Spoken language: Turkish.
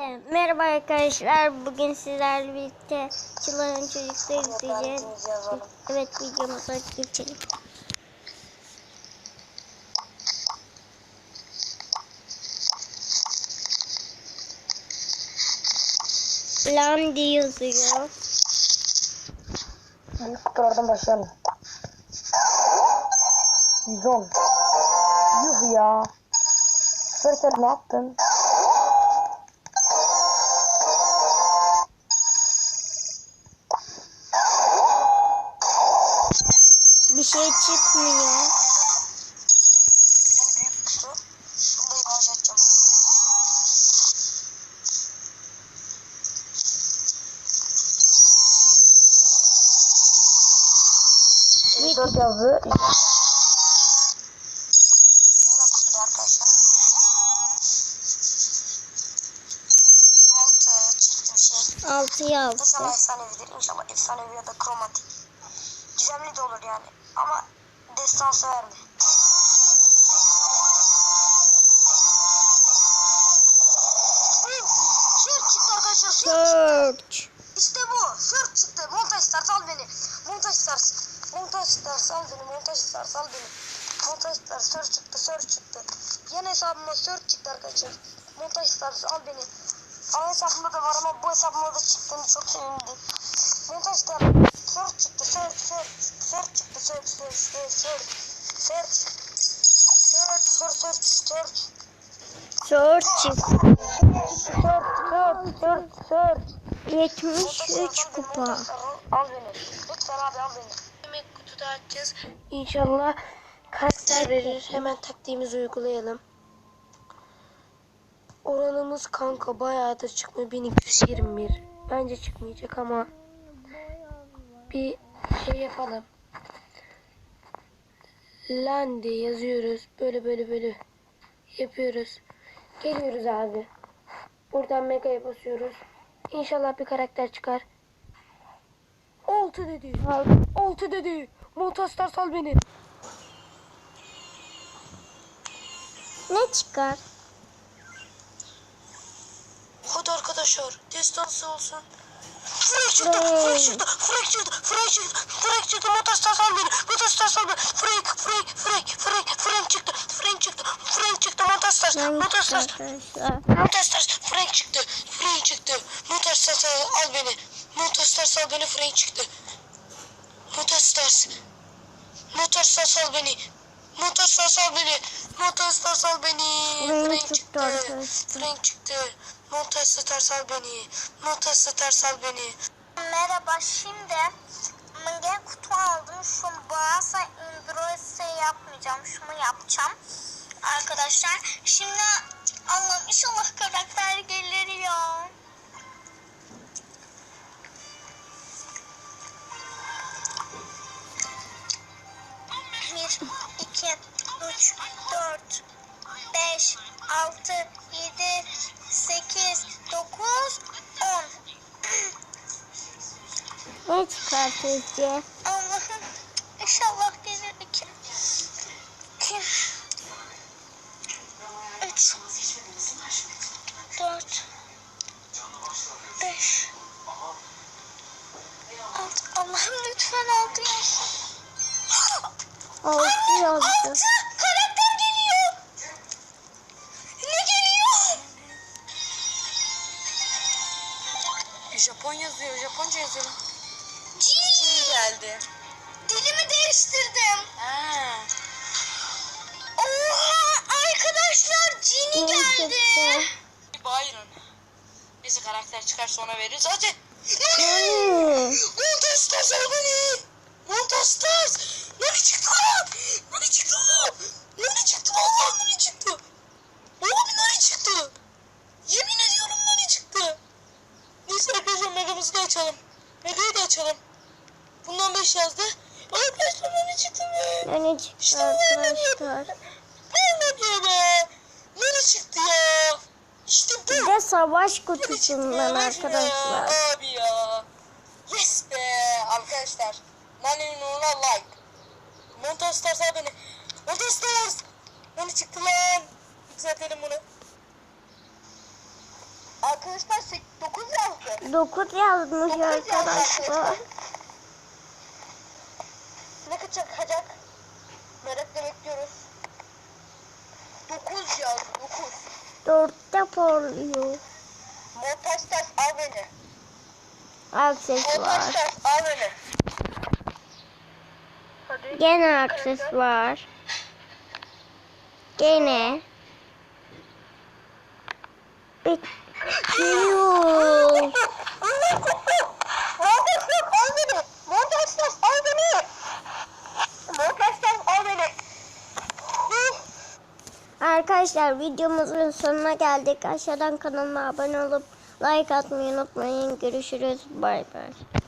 Merhaba arkadaşlar. Bugün sizlerle birlikte Çıla'nın çocukları izleyeceğiz. Evet videomuza geçelim. Lan diye yazıyor. İlk sıfırlardan başlayalım. 110. Yuh ya. Süpersel ne yaptın? Şey çıkmıyor. büyük kutu. Bunu da yavaşlatacağım. Ne 4 yazdı. Mega kutuda arkadaşlar. 6 çıktı bir şey. Altıya altı. İnşallah efsanevidir. İnşallah efsanevi ya da kromatik. Yani. Ama destansı verme. Sırt çıktı arkadaşlar. Search. İşte bu. Sırt çıktı. Montaj stars al beni. Montaj stars. Montaj stars al beni. Montaj stars al beni. Montaj stars. Sırt çıktı. Sırt çıktı. Yeni hesabıma sırt çıktı arkadaşlar. Montaj stars al beni. Ana hesabımda da var ama bu hesabımda da çıktığını çok sevindim. Montaj stars. Sırt çıktı. Sırt sırt. Sırt çıktı. Sırt sırt sırt sırt. Sırt. Sırt sırt sırt sırt. Search çıktı. Sırt sırt sırt sırt. 73 kupa. Al beni. Lütfen abi al beni. Yemek kutuda açacağız. İnşallah karakter verir. Hemen taktiğimizi uygulayalım. Oranımız kanka bayağıdır çıkmıyor. 1221. Bence çıkmayacak ama bir şey yapalım. Lan diye yazıyoruz. Böyle böyle böyle yapıyoruz. Geliyoruz abi. Buradan mega'ya basıyoruz. İnşallah bir karakter çıkar. Oltu dedi. Oltu dedi. Montastar sal beni. Ne çıkar? Hadi arkadaşlar. Destansı olsun. Frek çıktı, frek çıktı, motorstar sal beni, motorstar sal beni, frek, frek, frek, frek, frek çıktı, frek çıktı, frek çıktı, motorstar, arkadaşlar. motorstar, frek çıktı, frek çıktı, motorstar sal, al beni, motorstar sal beni, frek çıktı, motorstar, motorstar sal beni, motorstar sal beni, motorstar sal beni, frek çıktı çıktı, çıktı, motorstar sal beni, motorstar sal beni. Merhaba şimdi 6, 7, 8, 9, 10. Ne çıkar sizce? Allah'ım inşallah gelir iki. iki. Üç. Dört. Beş. Altı. Allah'ım lütfen altı. Altı. Altı. altı. Japon yazıyor, Japonca yazıyor. Cini. geldi. Dilimi değiştirdim. Ha. Oha arkadaşlar Cini Ne geldi. Byron. Neyse karakter çıkar sonra veririz. Hadi. Montastas al beni. Montastas. Nani çıktı lan? Nani çıktı lan? Nani çıktı vallahi Nani çıktı. Oğlum Nani çıktı. Yemin ediyorum Nani çıktı. Neyse arkadaşlar megamızı da açalım. Megayı da açalım. Bundan 5 yazdı. Arkadaşlar Nani çıktı be. Ne çıktı İşte arkadaşlar? Ne diyor be? Nani çıktı ya? İşte bu. Bir de savaş kutusundan arkadaşlar. Ya, abi ya. Yes be arkadaşlar. Nani'nin uğruna like. Montaj Stars al beni. Montaj Stars. Nani çıktı lan. Yükseltelim bunu. Arkadaşlar 9 yazdı. 9 yazmış Dokuz arkadaşlar. Ne kadar çıkacak? Merakla bekliyoruz. 9 yazdı 9. 4'te parlıyor. Montaj ters al beni. Montaj al. Hadi. Gene aksesuar. Gene. Bitiyor. Montaj ters al beni. Montaj ters al beni. Montaj ters beni. Arkadaşlar videomuzun sonuna geldik. Aşağıdan kanalıma abone olup like atmayı unutmayın. Görüşürüz. Bay bay.